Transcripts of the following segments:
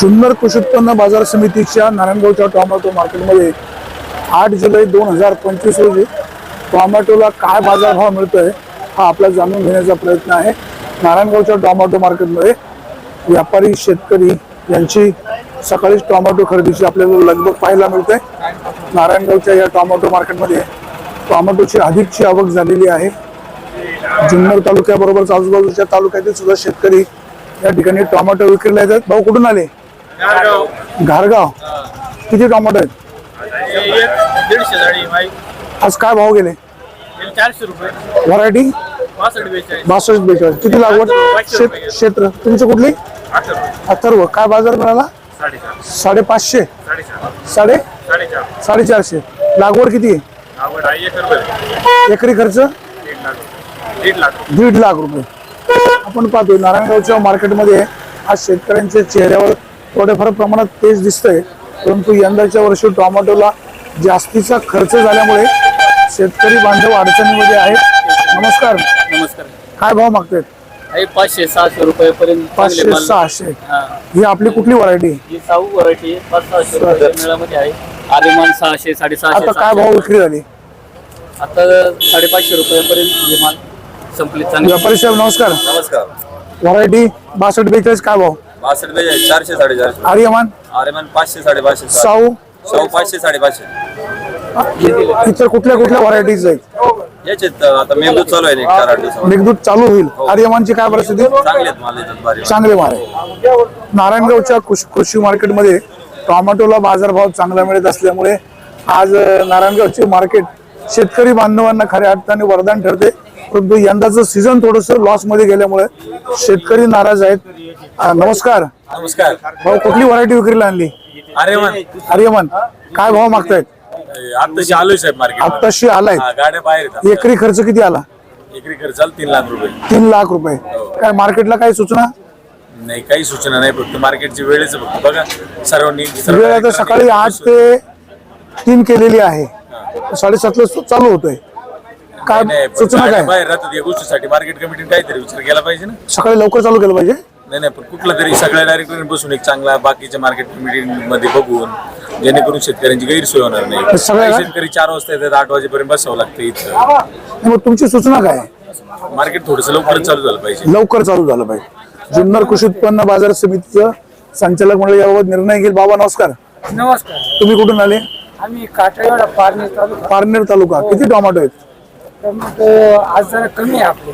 जुन्नर कृषी उत्पन्न बाजार समितीच्या नारायणगावच्या टॉमॅटो मार्केटमध्ये आठ जुलै दोन हजार पंचवीस रोजी टॉमॅटोला काय बाजारभाव मिळतोय हा आपला जाणून घेण्याचा प्रयत्न आहे. नारायणगावच्या टॉमॅटो मार्केटमध्ये व्यापारी शेतकरी यांची सकाळीच टॉमॅटो खरेदीची आपल्याला लगबग पाहायला मिळते नारायणगावच्या या टॉमॅटो मार्केटमध्ये टॉमॅटोची अधिकची आवक झालेली आहे. जुन्नर तालुक्याबरोबरच आजूबाजूच्या तालुक्यातील सुद्धा शेतकरी या ठिकाणी टॉमॅटो विक्रीला येतात. भाऊ कुठून आले? घारगाव किती टोमॅटो आहेत? दीडशे झाडी आज काय भाव गेले? चारशे रुपये. व्हरायटी? बासष्ट बेचाळीस. किती लागवड? क्षेत्र. तुमचं कुठली? अथर्व. काय बाजार मिळाला? साडेपाचशे. साडे? साडेचार. साडेचारशे. लागवड किती आहे? एकरी खर्च? दीड लाख रुपये. आपण पाहतोय नारायणगावच्या मार्केटमध्ये आज शेतकऱ्यांच्या चेहऱ्यावर थोड्याफार प्रमाणात तेज दिसतंय. परंतु यंदाच्या वर्षी टोमॅटोला जास्तीचा खर्च झाल्यामुळे शेतकरी बांधव अडचणीमध्ये आहेत. नमस्कार. नमस्कार. काय भाव मागतायत? आहे पाचशे सहाशे रुपये पर्यंत पाचशे सहाशे. ही. आपली कुठली व्हरायटी ही साऊ व्हरायटी पाच सहाशे रुपये मेळामध्ये आहे. आरेमान सहाशे साडेसहाशे आता काय भाव. विक्री झाली? आता साडेपाचशे रुपयापर्यंत हे माल संपली. चांगली व्यापारी साहेब नमस्कार. नमस्कार. व्हरायटी बासष्ट बेचाळीस काय भाव? बासष्ट बेचाळीस चारशे साडेचारशे. आर्यमान आरेमान पाचशे साडेपाचशे पाचशे साडेपाचशे. इतर कुठल्या कुठल्या व्हरायटीज आहेत? आता चालू आहे एक चार आठ दिवसावर मेघदूत चालू होईल. आर्यमानची काय परिस्थिती? चांगले आहेत माल येतात भारी चांगले माल आहे नारायणगावच्या कृषी कृषी मार्केटमध्ये टोमॅटोला बाजारभाव चांगला मिळत असल्यामुळे आज अं, नारायणगावचे मार्केट शेतकरी बांधवांना खऱ्या अर्थाने वरदान ठरते. परंतु यंदाचं सीझन थोडस लॉसमध्ये गेल्यामुळे शेतकरी नाराज आहेत. नमस्कार. नमस्कार. भाऊ कुठली व्हरायटी विक्रीला आणली? आरेमान आर्यमान. काय भाव मागतायत? आत्ताशी आलोय साहेब मार्केट आत्ताशी आलाय. गाड्या बाहेर येतात. एकरी खर्च किती आला? एकरी खर्च तीन लाख रुपये. तीन लाख रुपये. काय मार्केटला काय सूचना? नाही काही सूचना नाही फक्त मार्केटची वेळेच फक्त बघा. सर्वांनी सर्व वेळ आता सकाळी आठ ते तीन केलेली आहे. साडेसातला सु- चालू होतोय. काय नाही, पण सूचना काय? बाहेर राहतात या गोष्टीसाठी मार्केट कमिटीने काहीतरी विचार केला पाहिजे ना. सकाळी लवकर चालू केलं पाहिजे? नाही नाही पण कुठला तरी सगळ्या डायरेक्ट बसून एक चांगला बाकीच्या मार्केटमध्ये बघून जेणेकरून शेतकऱ्यांची गैरसोय होणार नाही. सगळ्या- काही शेतकरी चार वाजता येतात आठ वाजेपर्यंत बसावं लागतं इथं. मग तुमची सूचना काय? आहे? मार्केट थोडस लवकर चालू झालं पाहिजे. लवकर चालू झालं पाहिजे. जुन्नर कृषी उत्पन्न बाजार समितीचं संचालक मंडळ याबाबत निर्णय घेईल. बाबा नमस्कार. नमस्कार. तुम्ही कुठून आले? आम्ही काटाळा पारणे तालुका. पारनेर तालुका. किती टोमॅटो आहेत? टोमॅटो आज जरा कमी आहे आपले.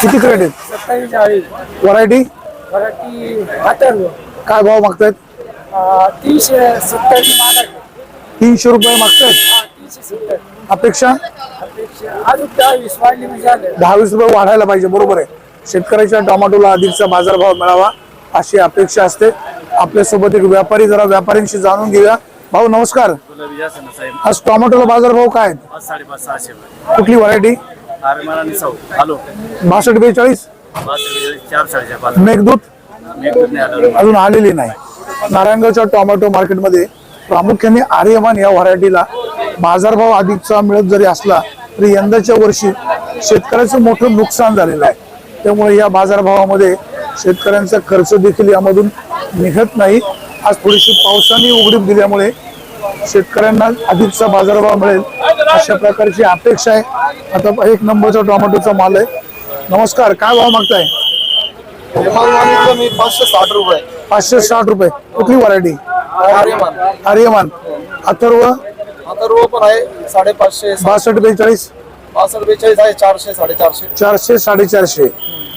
किती क्रेट आहेत सत्तावीस चाळीस व्हरायटी मराठी अथर्व काय भाव मागतायत? अं, तीनशे सत्तर मागा तीनशे रुपये मागतायत? तीनशे सत्तर. अपेक्षा? अपेक्षा अजून दहावीस वाढली म्हणजे आलं दहा वीस रुपये वाढायला पाहिजे बरोबर आहे. शेतकऱ्याच्या टोमॅटोला अधिकचा बाजारभाव मिळावा अशी अपेक्षा असते. आपल्यासोबत एक व्यापारी जरा व्यापाऱ्यांशी जाणून घेऊया. भाऊ नमस्कार. साहेब. आज टोमॅटोला बाजारभाव काय आहेत? पाच साडेपाच सहाशे रुपये. कुठली व्हरायटी सौ हॅलो. बासष्ट बेचाळीस? चार साडेचार पाच. मेघदूत? मी नाही आलो अजून आलेली नाही. नारायणगावच्या टोमॅटो मार्केटमध्ये प्रामुख्याने आर्यमान या व्हरायटीला बाजारभाव अधिकचा मिळत जरी असला तरी यंदाच्या वर्षी शेतकऱ्याचं मोठं नुकसान झालेलं आहे. त्यामुळे या बाजारभावामध्ये शेतकऱ्यांचा खर्च देखील यामधून निघत नाही. आज थोडीशी पावसाने उघडीप दिल्यामुळे शेतकऱ्यांना अधिकचा बाजारभाव मिळेल अशा प्रकारची अपेक्षा आहे. आता एक नंबरचा टोमॅटोचा माल आहे. नमस्कार काय भाव मागताय? मी पाचशे साठ रुपये. पाचशे साठ रुपये. कुठली व्हरायटी आर्यमान. आर्यमान. अथर्व? रो पण आहे साडेपाचशे. बासष्ट बेचाळीस? पासष्ट बेचाळीस आहे चारशे साडेचारशे. चारशे साडेचारशे.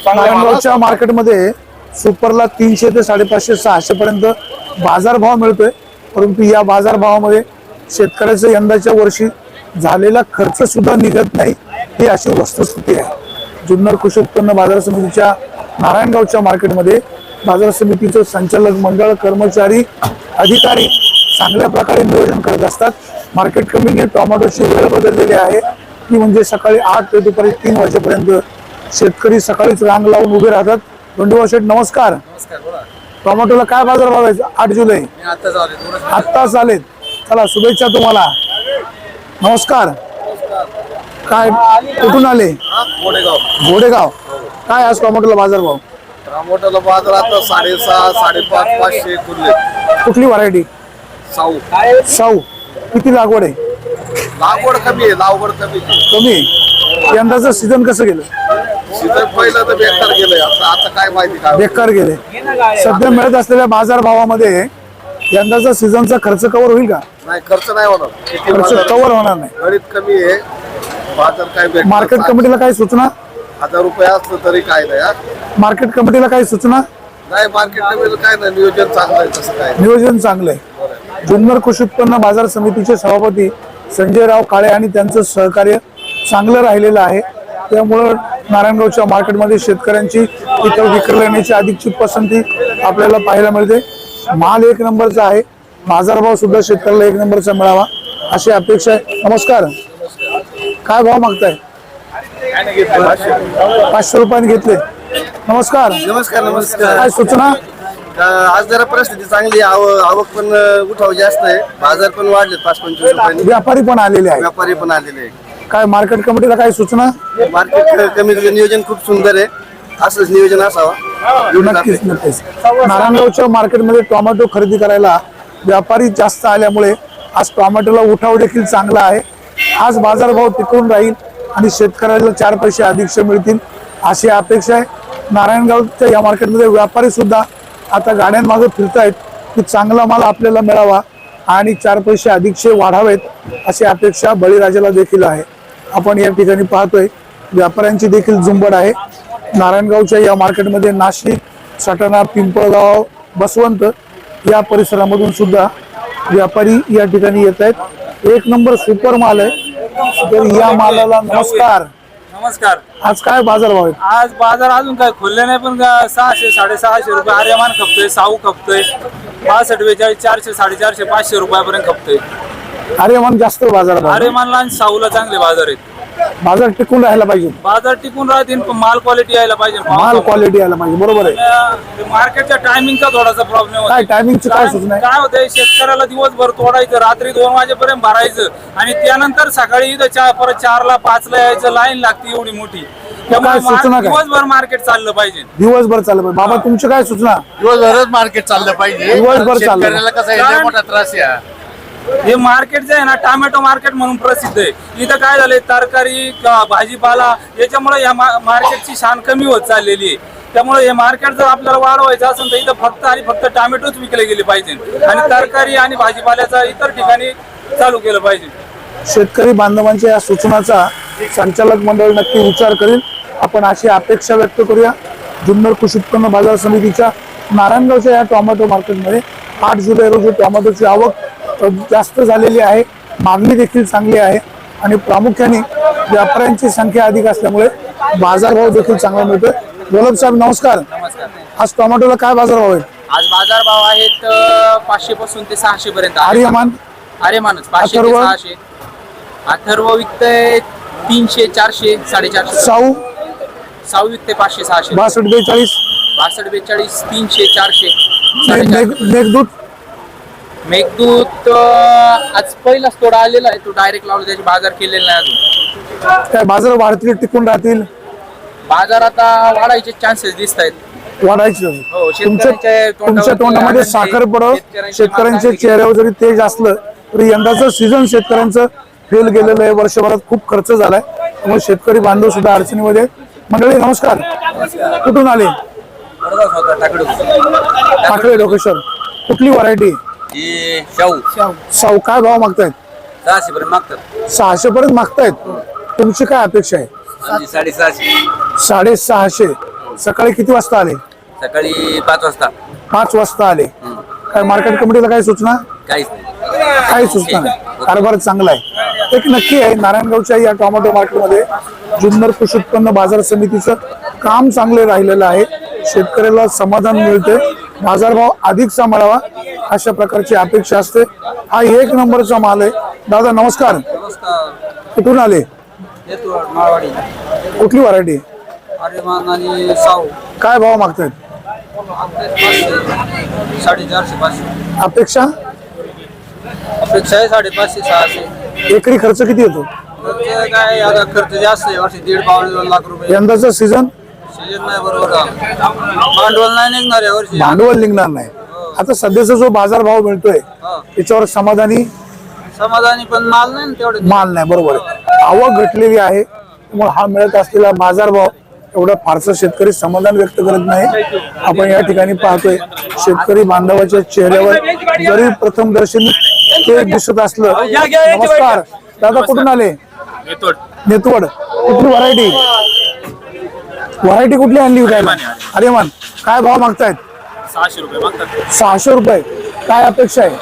नारायणगावच्या मार्केटमध्ये सुपरला तीनशे ते साडेपाचशे सहाशे पर्यंत बाजारभाव मिळतोय. परंतु या बाजारभावामध्ये शेतकऱ्याचं यंदाच्या वर्षी झालेला खर्च सुद्धा निघत नाही. ही अशी वस्तुस्थिती आहे. जुन्नर कृषी उत्पन्न बाजार समितीच्या नारायणगावच्या मार्केटमध्ये बाजार समितीचं संचालक मंडळ कर्मचारी अधिकारी चांगल्या प्रकारे नियोजन करत असतात. मार्केट कमिटीने टोमॅटोची वेळ बदललेली आहे. ती म्हणजे सकाळी आठ ते दुपारी तीन वाजेपर्यंत. शेतकरी सकाळीच रांग लावून उभे राहतात. बंडू शेठ नमस्कार. टोमॅटोला काय बाजार भाव आहे आठ जुलै. आत्ता चालेल चला शुभेच्छा तुम्हाला. नमस्कार. काय कुठून आले? घोडेगाव काय आज टोमॅटोला बाजार भाव? टमाट्याला बाजार आता साडेसहा साडेपाच पाचशे खुले कुठली व्हरायटी? साऊ. साऊ. किती लागवड आहे? लागवड कमी आहे लागवड कमी आहे. कमी आहे. यंदाचं सीझन कसं गेलं? सीझन पहिलं तर बेकार गेलंय. आता आता काय माहिती काय होतं. बेकार गेले सध्या मिळत असलेल्या बाजार भावामध्ये यंदाचा सीझनचा खर्च कव्हर होईल का? नाही खर्च नाही होणार. किती खर्च बाजार कव्हर होणार नाही. गणित कमी आहे. बाजार काय बेकार मार्केट कमिटीला काही सूचना? हजार रुपये असलं तरी काय नाही हा. मार्केट कमिटीला काही सूचना? नाही मार्केट कमिटीला काय नाही. नियोजन चांगलं आहे तसं काय. नाही. नियोजन चांगलं आहे. जुन्नर कृषी उत्पन्न बाजार समितीचे सभापती संजयराव काळे आणि त्यांचं सहकार्य चांगलं राहिलेलं आहे. त्यामुळं नारायणगावच्या मार्केटमध्ये शेतकऱ्यांची इथं विक्री येण्याची अधिकची पसंती आपल्याला पाहायला मिळते. माल एक नंबरचा आहे. बाजारभाव सुद्धा शेतकऱ्याला एक नंबरचा मिळावा अशी अपेक्षा आहे. नमस्कार. काय भाव मागताय? पाचशे रुपयाने घेतले. नमस्कार. नमस्कार नमस्कार. काय सूचना? अ, आज जरा परिस्थिती चांगली आहे. आव- आवक पण अ, उठाव जास्त आहे. बाजार पण वाढले पाच पंचवीस रुपयांनी. व्यापारी पण आलेले आहेत. व्यापारी पण आलेले आहे काय मार्केट कमिटीला काय सूचना? मार्केट कमिटीचं नियोजन खूप सुंदर आहे. असंच नियोजन असावं. नक्कीच नक्कीच. नारायणगावच्या मार्केटमध्ये टोमॅटो खरेदी करायला व्यापारी जास्त आल्यामुळे आज टोमॅटोला उठाव देखील चांगला आहे. आज बाजारभाव टिकून राहील आणि शेतकऱ्याला चार पैसे अधिकचे मिळतील अशी अपेक्षा आहे. नारायणगावच्या या मार्केटमध्ये व्यापारी सुद्धा आता गाड्यांमागे फिरतायत की चांगला माल आपल्याला मिळावा आणि चार पैसे अधिकचे वाढावेत अशी अपेक्षा बळीराजाला देखील आहे. आपण या ठिकाणी पाहतोय व्यापाऱ्यांची देखील झुंबड आहे. नारायणगावच्या या मार्केटमध्ये नाशिक सटाणा पिंपळगाव बसवंत या परिसरामधून सुद्धा व्यापारी या ठिकाणी येत आहेत. एक नंबर सुपर माल आहे. तर या मालाला नमस्कार. नमस्कार. आज काय बाजारभाव आहेत आज बाजार अजून काय खोलले नाही पण सहाशे साडेसहाशे रुपये आर्यमान खपतोय साऊ खपतोय पासष्ट बेचाळीस चारशे साडेचारशे पाचशे रुपयापर्यंत खपतोय. अरे मग जास्त बाजारभाव आर्यमानला आणि साऊला चांगले बाजार आहेत. बाजार टिकून राहायला पाहिजे. बाजार टिकून राहतील पण माल क्वालिटी यायला पाहिजे. माल क्वालिटी यायला पाहिजे बरोबर आहे. मार्केटच्या टायमिंगचा थोडासा प्रॉब्लेम काय टायमिंगची काय सूचना आहे? काय होतंय शेतकऱ्याला दिवसभर तोडायचं रात्री दोन वाजेपर्यंत भरायचं आणि त्यानंतर सकाळी इथं चार परत चारला पाचला यायचं लाईन लागते एवढी मोठी. त्यामुळे काय सूचना काय? दिवसभर मार्केट चाललं पाहिजे. दिवसभर चाललं पाहिजे. बाबा तुमची काय सूचना? दिवसभरच मार्केट चाललं पाहिजे. दिवसभर चाललं. शेतकऱ्याला कसं आहे लय मोठा त्रास आहे हा. हे मार्केट जे आहे ना टोमॅटो मार्केट म्हणून प्रसिद्ध आहे. इथं काय झालंय तरकारी भाजीपाला याच्यामुळे या मार्केटची शान कमी होत चाललेली आहे. त्यामुळे हे मार्केट जर आपल्याला वाढवायचं असेल तर इथं फक्त आणि फक्त टोमॅटोच विकले गेले पाहिजे. आणि तरकारी आणि भाजीपाल्याचा इतर ठिकाणी चालू केलं पाहिजे. शेतकरी बांधवांच्या या सूचनाचा संचालक मंडळ नक्की विचार करेल. आपण अशी अपेक्षा व्यक्त करूया. जुन्नर कृषी उत्पन्न बाजार समितीच्या नारायणगावच्या या टोमॅटो मार्केटमध्ये आठ जुलै रोजी टोमॅटोची आवक जास्त झालेली आहे. मागणी देखील चांगली आहे. आणि प्रामुख्याने व्यापाऱ्यांची संख्या अधिक असल्यामुळे बाजारभाव देखील चांगला मिळतोय. गोलब साहेब नमस्कार. आज टोमॅटोला काय बाजारभाव आहे? आज बाजार भाव आहेत पाचशे पासून ते सहाशे पर्यंत आर्यमान? आर्यमानच पाचशे ते अथर्व? सहाशे. अथर्व विकतय तीनशे चारशे साडेचारशे. साऊ? साऊ विकते पाचशे सहाशे. बासष्ट बेचाळीस? बासष्ट बेचाळीस तीनशे चारशे. मेघ- साडेचारशे. मेघ- मेघदूत मेघदूत आज पहिलाच तोडा आलेला आहे. तो डायरेक्ट लावला त्याचे बाजार केलेला नाही अजून. काय बाजार वाढतील टिकून राहतील? बाजार आता वाढायचे चान्सेस दिसत आहेत वाढायचं. हो, तुमच्या शेतकऱ्यांच्या तुमच्या तोंडामध्ये आनंद. साखर पडो. शेतकऱ्यांची शेतकऱ्यांच्या चेहऱ्यावर जरी तेज असलं तरी यंदाचं सीझन शेतकऱ्यांचं फेल गेलेलं आहे. वर्षभरात खूप खर्च झालाय. त्यामुळे शेतकरी बांधव सुद्धा अडचणीमध्ये. मंडळी नमस्कार. कुठून आले? ठाकरे. डोकेश्वर कुठली व्हरायटी शाहू. काय भाव मागतायत? सहाशे पर्यंत मागतात. सहाशे पर्यंत मागतायत. तुमची काय अपेक्षा आहे? साडेसहाशे. साडेसहाशे. सकाळी किती वाजता आले? सकाळी पाच वाजता. पाच वाजता आले. काय मार्केट कमिटीला काय सूचना? काहीच काही सूचना नाही. कारभार चांगला आहे. एक नक्की आहे नारायणगावच्या या टोमॅटो मार्केटमध्ये जुन्नर कृषी उत्पन्न बाजार समितीचं काम चांगले राहिलेलं आहे. शेतकऱ्याला समाधान मिळते. बाजारभाव अधिकचा मिळावा. अशा प्रकारची अपेक्षा असते. हा एक नंबरचा माल आहे. दादा नमस्कार. कुठून आले? माळवाडी. कुठली व्हरायटी आर्यमान आणि साऊ. काय भाव मागतायत? साडेचारशे पाचशे. अपेक्षा? अपेक्षा आहे साडेपाचशे सहाशे. एकरी खर्च किती येतो? खर्च काय आता खर्च जास्त आहे. वर्षी दीड पावणे दोन लाख रुपये. यंदाचं सीझन भांडवल नाही निघणार यावर्षी भांडवल निघणार नाही. आता सध्याचा जो बाजार भाव मिळतोय त्याच्यावर समाधानी समाधानी पण माल नाही ना तेवढे? माल नाही बरोबर आहे. आवक घटलेली आहे. त्यामुळे हा मिळत असलेला बाजारभाव एवढा फारसा शेतकरी समाधान व्यक्त करत नाही. आपण या ठिकाणी पाहतोय शेतकरी बांधवाच्या चेहऱ्यावर जरी प्रथम दर्शनी ते दिसत असलं नमस्कार. दादा कुठून आले? नेतवड. कुठली व्हरायटी? व्हरायटी कुठली आणली अरे मान काय भाव मागतायत? सहाशे रुपये मागतात. सहाशे रुपये. काय अपेक्षा आहे?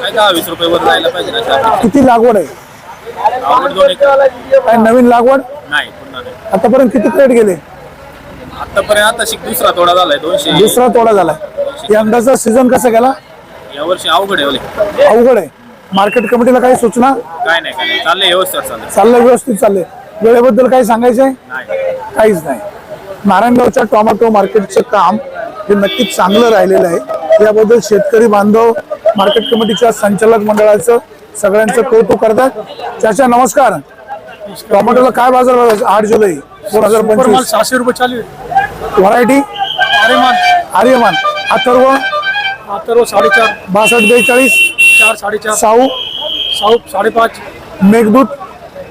काय दहा वीस रुपये वर जायला पाहिजे ना अशा किती लागवड आहे? आवड दोन एकर. काय नवीन लागवड? नाही पुन्हा नाही. आतापर्यंत किती क्रेट गेले? आतापर्यंत आता शिक दुसरा तोडा झालाय दोनशे. दुसरा तोडा झालाय. यंदाचा सीझन कसा गेला? या वर्षी अवघड आहे ओले. अवघड आहे. मार्केट कमिटीला काही सूचना? काय नाही काय नाही. चाललंय व्यवस्थित चाललंय. चाललंय व्यवस्थित चाललंय. वेळेबद्दल काही सांगायचं आहे नाही. काहीच नाही. नारायणगावच्या टोमॅटो मार्केटचं काम हे नक्कीच चांगलं राहिलेलं आहे. याबद्दल शेतकरी बांधव मार्केट कमिटीच्या संचालक मंडळाचं सगळ्यांचं कौतुक करतात. चाचा नमस्कार. टोमॅटोला काय बाजार भाव? आठ जुलै दोन हजार पंचवीस. सहाशे रुपये चालू व्हरायटी अरे आर्यमान. अथर्व? आता साडेचार. बासष्ट बेचाळीस. चार साडेचार. साऊ? साऊ साडेपाच. मेघदूत?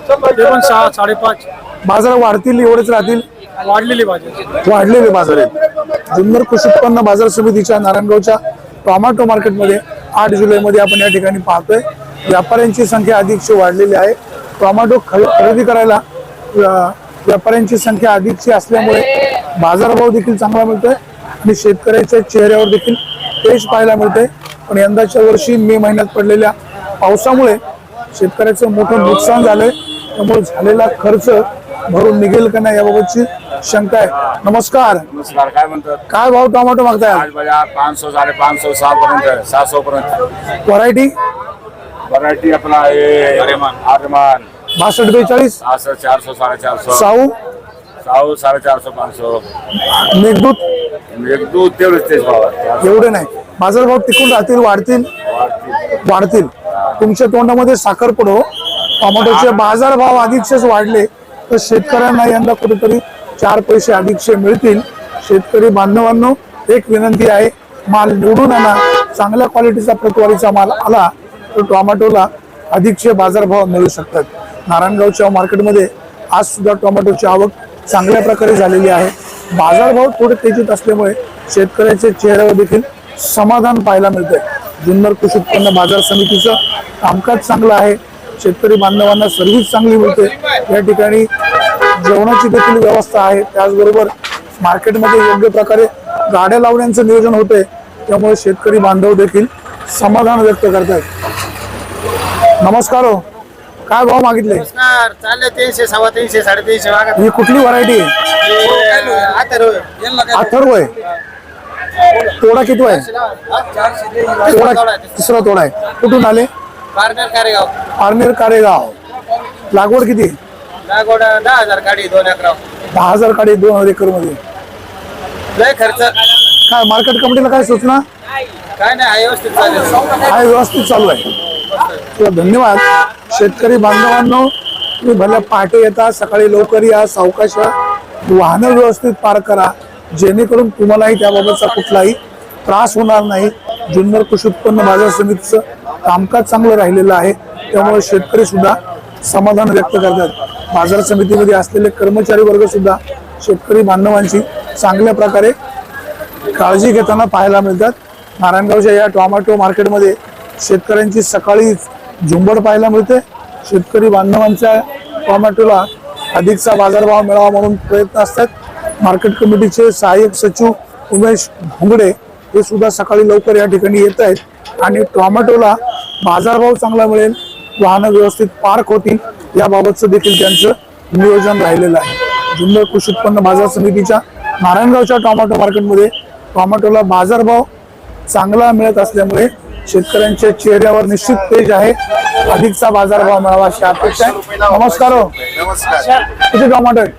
सहा साडेपाच. बाजार वाढतील एवढेच राहतील. वाढलेली भाजी वाढलेले बाजार आहेत. जुन्नर कृषी उत्पन्न बाजार समितीच्या नारायणगावच्या टोमॅटो मार्केटमध्ये आठ जुलैमध्ये आपण या ठिकाणी पाहतोय. व्यापाऱ्यांची संख्या अधिकची वाढलेली आहे. टोमॅटो खर खरेदी करायला व्यापाऱ्यांची संख्या अधिकची असल्यामुळे बाजारभाव देखील चांगला मिळतोय आणि शेतकऱ्याच्या चेहऱ्यावर देखील तेज पाहायला मिळतंय. पण यंदाच्या वर्षी मे महिन्यात पडलेल्या पावसामुळे शेतकऱ्याचं मोठं नुकसान झालंय. त्यामुळे झालेला खर्च भरून निघेल का नाही याबाबतची शंका आहे नमस्कार. नमस्कार काय म्हणतात? काय भाव टोमॅटो मागताय? आज बाजार पाच सौ साडे पाच सौ सहा पर्यंत सहा सौ पर्यंत व्हरायटी? व्हरायटी आपला हे आर्यमान. बासष्ट बेचाळीस? सहाशे चार सौ साडे चार सौ साऊ? साऊ साडे चार सौ पाच सौ मेघदूत एक दूध तेवढेच तेच भाव आहे. एवढे नाही. बाजारभाव टिकून राहतील वाढतील? वाढतील. तुमच्या तोंडामध्ये साखर पडो. टोमॅटोचे बाजारभाव अधिकचेच वाढले. तर शेतकऱ्यांना यंदा कुठेतरी चार पैसे अधिकचे मिळतील. शेतकरी बांधवांनो एक विनंती आहे माल निवडून आणा. चांगल्या क्वालिटीचा प्रतवारीचा माल आला तर टोमॅटोला अधिकचे बाजारभाव मिळू शकतात. नारायणगावच्या मार्केटमध्ये आज सुद्धा टोमॅटोची आवक चांगल्या प्रकारे झालेली आहे. बाजारभाव थोडे तेजीत असल्यामुळे शेतकऱ्याच्या चेहऱ्यावर देखील समाधान पाहायला मिळतंय. जुन्नर कृषी उत्पन्न बाजार समितीचं कामकाज चांगलं आहे. शेतकरी बांधवांना सर्व्हिस चांगली मिळते. या ठिकाणी जेवणाची देखील व्यवस्था आहे. त्याचबरोबर मार्केटमध्ये योग्य प्रकारे गाड्या लावण्याचं नियोजन होतंय. त्यामुळे शेतकरी बांधव देखील समाधान व्यक्त करतायत. नमस्कार हो. काय भाव मागितले? चालले तीनशे सव्वा तीनशे साडेतीनशे ही कुठली व्हरायटी आहे? अथर्व. आहे. तोडा किती आहे? तोडा तिसरा तोडा आहे. कुठून आले? पार्टनर कारेगाव. पारनेर कारेगाव. लागवड किती? लागवड दहा हजार गाडी दोन अकरा. दहा हजार काढे दोन हजार एकरमध्ये. लय खर्च. काय मार्केट कमिटीला काय सूचना? काय नाही आहे व्यवस्थित चालेल काय व्यवस्थित चालू आहे. तुला धन्यवाद. शेतकरी बांधवांनो तुम्ही भल्या पहाटे येता सकाळी लवकर या सावकाश या. वाहनं व्यवस्थित पार करा. जेणेकरून तुम्हालाही त्याबाबतचा कुठलाही त्रास होणार नाही. जुन्नर कृषी उत्पन्न बाजार समितीचं कामकाज चांगलं राहिलेलं आहे. त्यामुळे शेतकरी सुद्धा समाधान व्यक्त करतात. बाजार समितीमध्ये असलेले कर्मचारी वर्ग सुद्धा शेतकरी बांधवांची चांगल्या प्रकारे काळजी घेताना पाहायला मिळतात. नारायणगावच्या या टोमॅटो मार्केटमध्ये शेतकऱ्यांची सकाळी झुंबड पाहायला मिळते. शेतकरी बांधवांच्या टोमॅटोला अधिकचा बाजारभाव मिळावा म्हणून प्रयत्न असतात. मार्केट कमिटीचे सहाय्यक सचिव उमेश भोंगडे हे सुद्धा सकाळी लवकर या ठिकाणी येत आहेत. आणि टोमॅटोला बाजारभाव चांगला मिळेल. वाहनं व्यवस्थित पार्क होतील याबाबतचं देखील त्यांचं नियोजन राहिलेलं आहे. जुन्नर कृषी उत्पन्न बाजार समितीच्या नारायणगावच्या टोमॅटो मार्केटमध्ये टोमॅटोला बाजारभाव चांगला मिळत असल्यामुळे शेतकऱ्यांच्या चेहऱ्यावर निश्चित तेज आहे. अधिकचा बाजारभाव मिळावा अशी अपेक्षा आहे. नमस्कार हो. नमस्कार. किती टोमॅटो आहेत?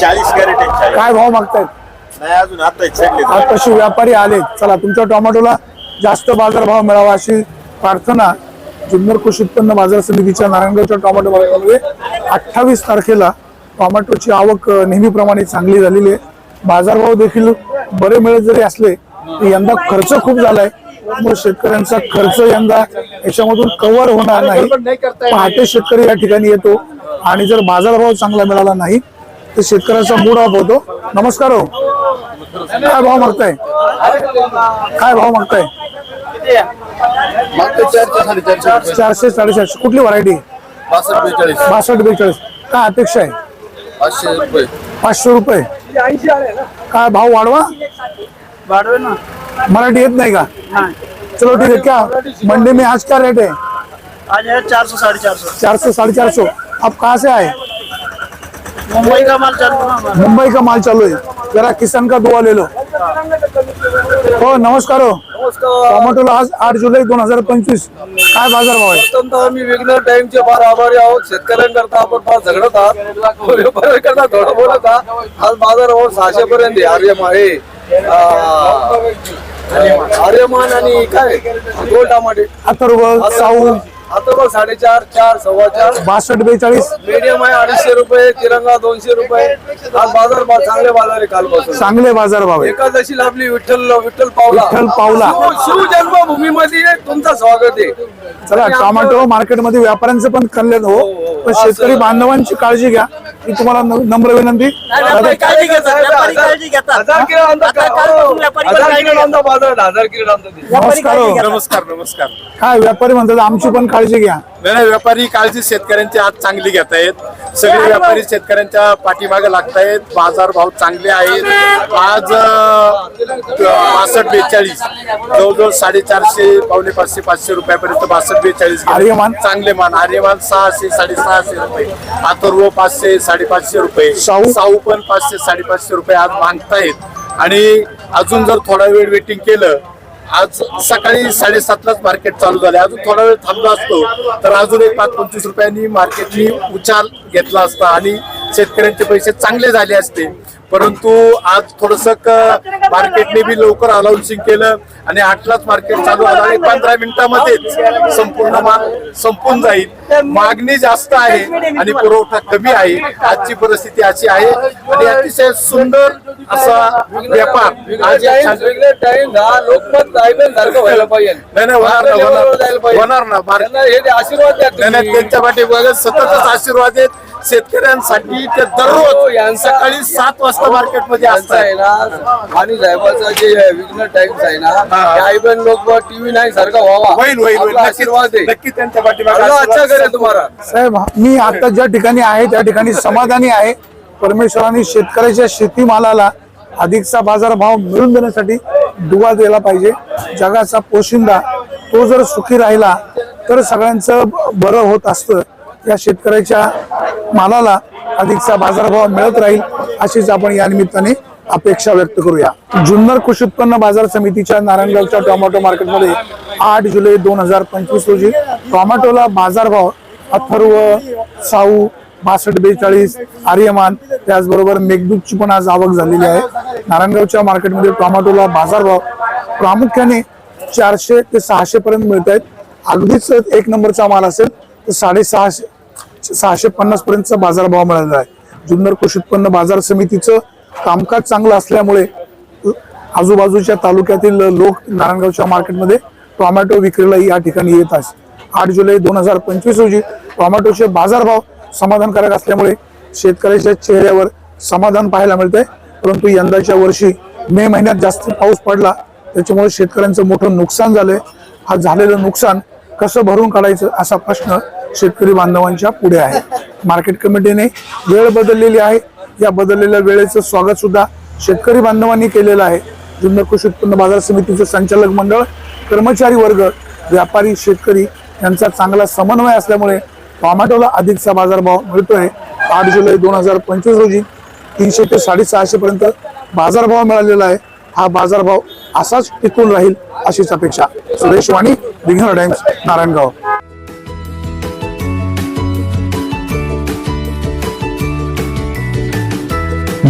चाळीस कॅरेट आहे काय भाव मागतायत? नाही अजून आता चढले आज तशी व्यापारी आले चला तुमच्या टोमॅटोला जास्त बाजारभाव मिळावा अशी प्रार्थना जुन्नर कृषी उत्पन्न बाजार समितीच्या नारायणगावच्या टोमॅटो बाजारामध्ये अठ्ठावीस तारखेला टोमॅटोची आवक नेहमीप्रमाणे चांगली झालेली आहे. बाजारभाव देखील बरे मिळत जरी असले तरी यंदा खर्च खूप झालाय. त्यामुळे शेतकऱ्यांचा खर्च यंदा याच्यामधून कव्हर होणार नाही. पहाटे शेतकरी या ठिकाणी येतो आणि जर बाजारभाव चांगला मिळाला नाही तर शेतकऱ्याचा मूड ऑफ होतो. नमस्कार हो. काय भाव मागताय? काय भाव मागताय? चारशे साडेचारशे कुठली व्हरायटी बेचाळीस. बासष्ट बेचाळीस. काय अपेक्षा आहे? पाचशे रुपये. पाचशे रुपये. काय भाव वाढवा? वाढवे ना. मराठी येत नाही का? चलो ठीक है क्या? मंडी में आज क्या रेट है आज है चार सौ साढ़े चार सौ चार सौ साढ़े चार सौ आप कहाँ से आए? मुंबई का माल चालू मुंबई का माल चालू है जरा किसान का दुआ ले लो. हो नमस्कार हो. टोमॅटोला आज आठ जुलै दोन हजार पंचवीस. काय बाजार भाव आहे? अत्यंत आम्ही विघ्न टाइमचे फार आभारी आहोत. शेतकऱ्यांकरता आपण फार झगडत आहात. व्यापाऱ्यांकरता थोडं बोलत आहात. आज बाजार भाव सहाशे पर्यंत आहे आर्यम आहे आर्यमान आणि काय? गोल टमाटे. अथर्व साऊ आता बघ साडेचार चार सव्वा चार. बासष्ट बेचाळीस. मीडियम आहे अडीचशे रुपये तिरंगा दोनशे रुपये. आज बाजार भाव चांगले बाजार आहे कालपासून. चांगले बाजार भाव आहे. एकादशीला आपली विठ्ठल विठ्ठल पावला. विठ्ठल पावला. शिव- शिवजन्मभूमीमध्ये तुमचं स्वागत आहे. चला टोमॅटो मार्केटमध्ये व्यापाऱ्यांचं पण कल्याण हो. पण शेतकरी बांधवांची काळजी घ्या. ही तुम्हाला नम्र विनंती. नमस्कार हो. नमस्कार नमस्कार. काय व्यापारी म्हणतात आमची पण काळजी घ्या. नाही व्यापारी काळजी शेतकऱ्यांची आज चांगली घेत आहेत. सगळे व्यापारी शेतकऱ्यांच्या पाठीमागे लागतायत बाजार भाव चांगले आहेत. आज बासष्ट बेचाळीस. जवळजवळ साडेचारशे पावणे पाचशे पाचशे रुपयापर्यंत बासष्ट बेचाळीस. आर्यमान? चांगले मान. आर्यमान सहाशे साडेसहाशे रुपये. अथर्व पाचशे साडेपाचशे रुपये? साऊ पण पाचशे साडेपाचशे रुपये आज मागतायत. आणि अजून जर थोडा वेळ वेटिंग केलं आज सकाळी साडेसातलाच मार्केट चालू झाले अजून थोडा वेळ थांबलो असतो तर अजून एक पाच पंचवीस रुपयांनी मार्केटनी उचाल घेतला असता आणि शेतकऱ्यांचे पैसे चांगले झाले असते. परंतु आज थोडस मार्केटने बी लवकर अनाउन्सिंग केलं आणि आठलाच मार्केट चालू आलं आणि पंधरा मिनिटामध्येच संपूर्ण माल संपून जाईल. मागणी जास्त आहे आणि पुरवठा कमी आहे. आजची परिस्थिती अशी आहे आणि अतिशय सुंदर असा व्यापार आज व्हायला पाहिजे नाही, नाही, होणार ना, होणार. होणार ना, आशीर्वाद द्या नाही, त्यांच्या पाठी सततच आशीर्वाद आहेत. शेतकऱ्यांसाठी ते दररोज सकाळी सात वाजता मार्केटमध्ये त्यांचं असतात. आहे ना आणि साहेबाचा जे विघ्न टाइम्स आहे ना हा. आयबीएन लोक टीव्ही नाही सारखा व्हावा. होईल होईल होईल. आपला आशीर्वाद नक्की आहे. नक्की त्यांच्या पाठीमागे अल्लाह अच्छा करे तुम्हाला. साहेब मी आता ज्या ठिकाणी आहे त्या ठिकाणी समाधानी आहे. परमेश्वराने शेतकऱ्याच्या शेतीमालाला अधिकचा बाजारभाव मिळवून देण्यासाठी दुवा दिला पाहिजे. जगाचा पोशिंदा तो जर सुखी राहिला तर सगळ्यांचं ब- बरं होत असतं. या शेतकऱ्याच्या मालाला अधिकचा बाजारभाव मिळत राहील अशीच आपण या निमित्ताने अपेक्षा व्यक्त करूया. जुन्नर कृषी उत्पन्न बाजार समितीच्या नारायणगावच्या टोमॅटो मार्केटमध्ये आठ जुलै दोन हजार पंचवीस रोजी टोमॅटोला बाजारभाव अथर्व साऊ बासष्ट बेचाळीस आर्यमान त्याचबरोबर मेघदूतची पण आज आवक झालेली आहे. नारायणगावच्या मार्केटमध्ये टोमॅटोला बाजारभाव प्रामुख्याने चारशे ते सहाशे पर्यंत मिळत आहेत. अगदीच एक नंबरचा माल असेल तर साडेसहाशे सहाशे पन्नास पर्यंतचा बाजारभाव मिळालेला आहे. जुन्नर कृषी उत्पन्न बाजार समितीचं कामकाज चांगलं असल्यामुळे आजूबाजूच्या तालुक्यातील लोक नारायणगावच्या मार्केटमध्ये टोमॅटो विक्रीला या ठिकाणी येत आहेत. आठ जुलै दोन हजार पंचवीस रोजी टोमॅटोचे बाजारभाव समाधानकारक असल्यामुळे शेतकऱ्याच्या चेहऱ्यावर समाधान पाहायला मिळतंय. परंतु यंदाच्या वर्षी मे महिन्यात जास्त पाऊस पडला त्याच्यामुळे शेतकऱ्यांचं मोठं नुकसान झालंय. हा झालेलं नुकसान कसं भरून काढायचं असा प्रश्न शेतकरी बांधवांच्या पुढे आहे. मार्केट कमिटीने वेळ बदललेली आहे. या बदललेल्या वेळेचं स्वागत सुद्धा शेतकरी बांधवांनी केलेलं आहे. जुन्नर कृषी उत्पन्न बाजार समितीचं संचालक मंडळ कर्मचारी वर्ग व्यापारी शेतकरी यांचा चांगला समन्वय असल्यामुळे टॉमॅटोला अधिकचा बाजारभाव मिळतोय. आठ जुलै दोन हजार पंचवीस रोजी तीनशे ते साडेसहाशे पर्यंत बाजारभाव मिळालेला आहे. हा बाजारभाव असाच टिकून राहील अशीच अपेक्षा. सुरेश वाणी विघ्न टाइम्स नारायणगाव.